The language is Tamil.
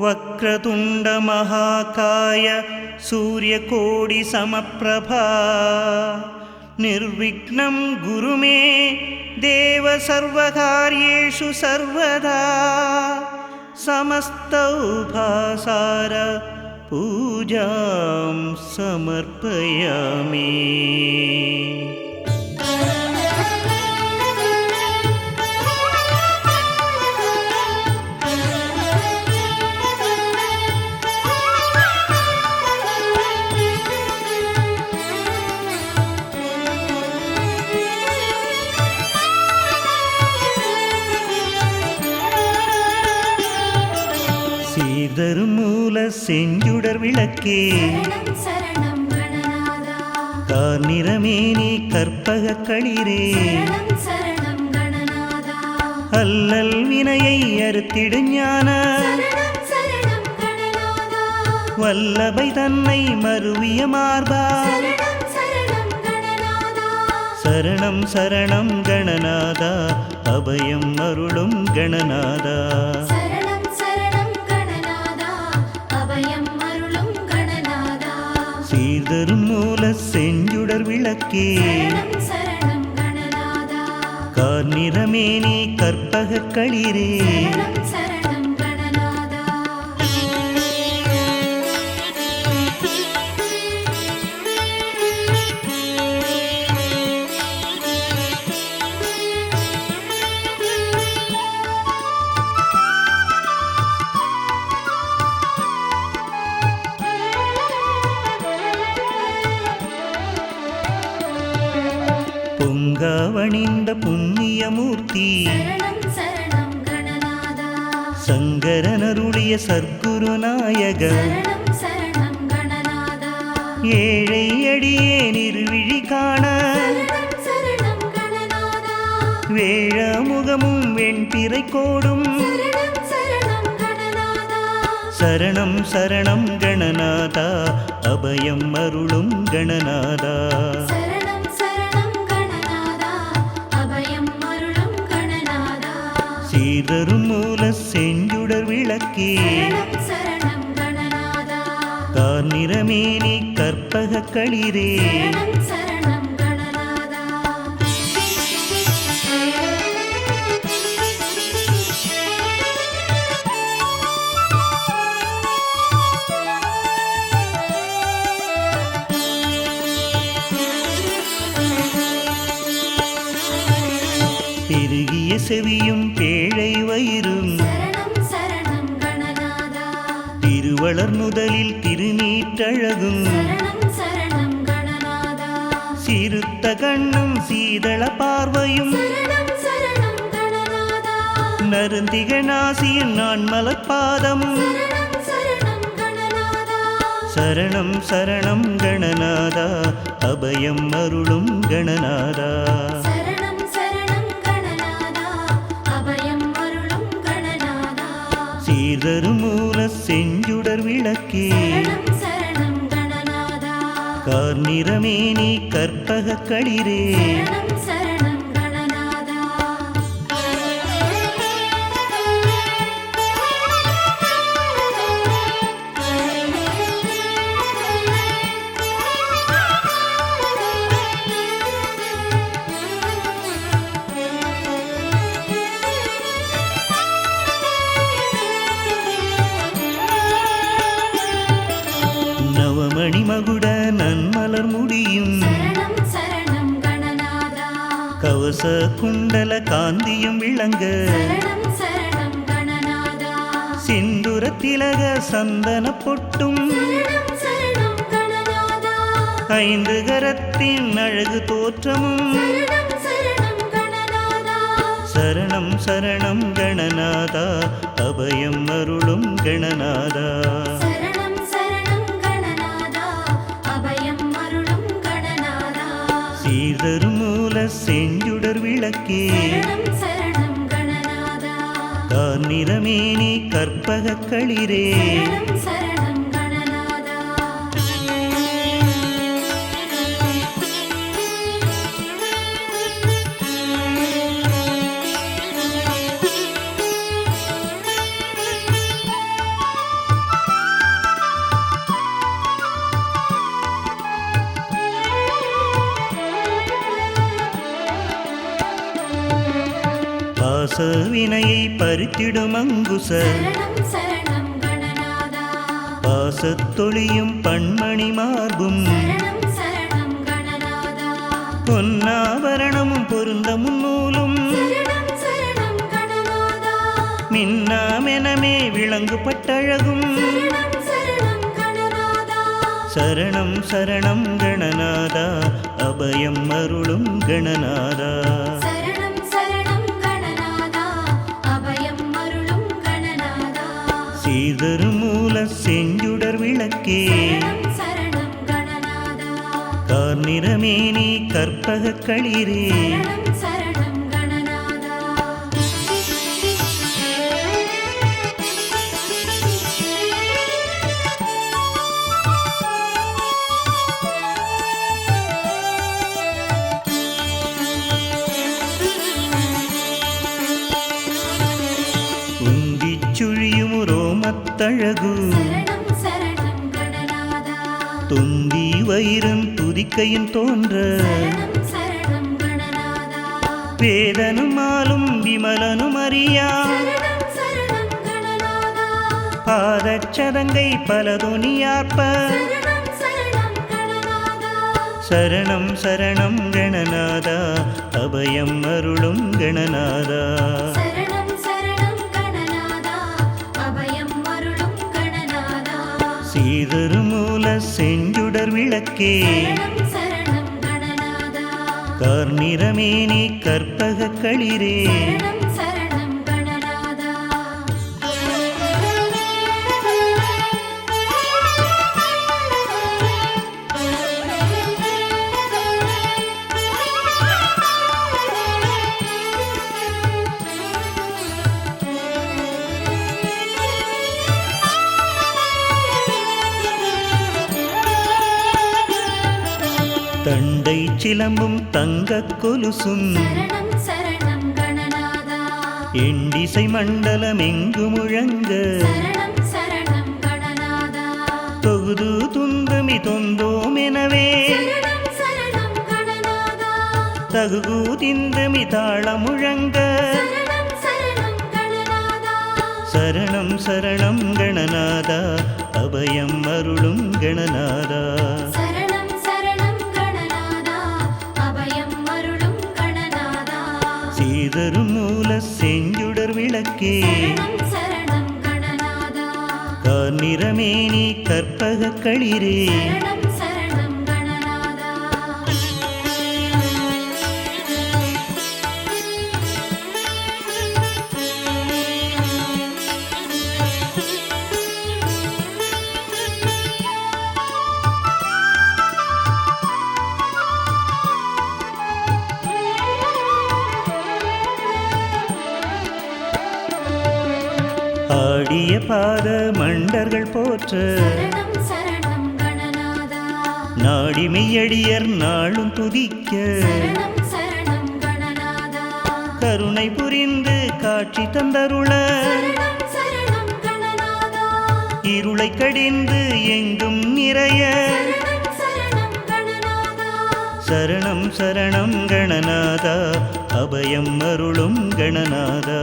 वक्रतुण्डमहाकाय सूर्यकोडिसमप्रभा। निर्विघ्नं गुरु मे देव सर्वकार्येषु सर्वदा। समस्तौभासार पूजां समर्पयामि சரணம் கணநாதா. கார்நிறமேனி கற்பக களிரே. அல்லல் வினையை அறுத்திடு ஞான. வல்லபை தன்னை மருவிய மார்பா. சரணம் சரணம் கணநாதா. சரணம் சரணம் கணநாதா. அபயம் அருளும் கணநாதா. சரணம் கணநாதா கார்நிறமேனி கற்பக களிரே. கணநாதா. சங்கரனருடைய சர்க்குருநாயக ஏழை அடியே நிறுவிழி காண. கணநாதா. வேழமுகமும் வெண்பிறை கோடும். சரணம் சரணம் கணநாதா. அபயம் அருளும் கணநாதா. சீதரும் மூல செஞ்சுடர் விளக்கே. கார்நிறமேனி கற்பக களிரே. பெருகிய செவியும் பேழை வயிறும் திருவளர் முதலில் திருநீற்றழகும் சிறுத்த கண்ணும் சீதள பார்வையும் நருந்திக நாசியின் நான் கணநாதா. சரணம் சரணம் கணநாதா. அபயம் அருளும் கணநாதா. சரணம் கணநாதா கார்நிறமேனி கற்பக களிரே. கவச குண்டல காந்தியும் விளங்க. சிந்துர திலக சந்தன பொட்டும். ஐந்து கரத்தின் அழகு தோற்றமும். சரணம் சரணம் கணநாதா. அபயம் அருளும் கணநாதா. சீர்தரும் மூல செஞ்சுடர் விளக்கே. கார்நிறமேனி கற்பக களிரே. பாசவினையை பறித்திடும் அங்குச. பாசத்தொழியும் பண்மணி மார்பும். பொன்னாபரணமும் பொருந்த முன்னூலும். மின்னாமெனமே விளங்கு பட்டழகும் சரணம் சரணம் கணநாதா. அபயம் அருளும் கணநாதா. சீதரு மூல செஞ்சுடர் விளக்கே. சரணம் சரணம் கணநாதா. கார் நிறமேனி கற்பக களிரே. கணநாதா. துந்தி வயிறும் துதிக்கையும் தோன்ற. வேதனும் மாலும் விமலனும் அறியா. பாதச்சதங்கை சரணம் கணநாதா. சரணம் சரணம் கணநாதா. அபயம் அருளும் கணநாதா. சீதரு மூல செஞ்சுடர் விளக்கே. சரணம் சரணம் கணநாதா கார் நிறமேனி கற்பக களிரே. தண்டை சிலம்பும் தங்க கொலுசும். எண்டிசை மண்டலம் எங்கு முழங்க. தொகுது துந்துமி தொந்தோம் எனவே. தகுகு திந்தமி தாள முழங்க. சரணம் சரணம் கணநாதா. அபயம் அருளும் கணநாதா. செஞ்சுடர் விளக்கே சரணம் சரணம் கணநாதா. கார் நிறமேனி கற்பக களிரே. ஆடிய பாத மண்டர்கள் போற்ற கணநாதா. நாடிமையடியர் நாளும் துதிக்க கருணை புரிந்து காட்சி தந்தருள இருளை கடிந்து எங்கும் நிறைய சரணம் சரணம் கணநாதா. அபயம் அருளும் கணநாதா.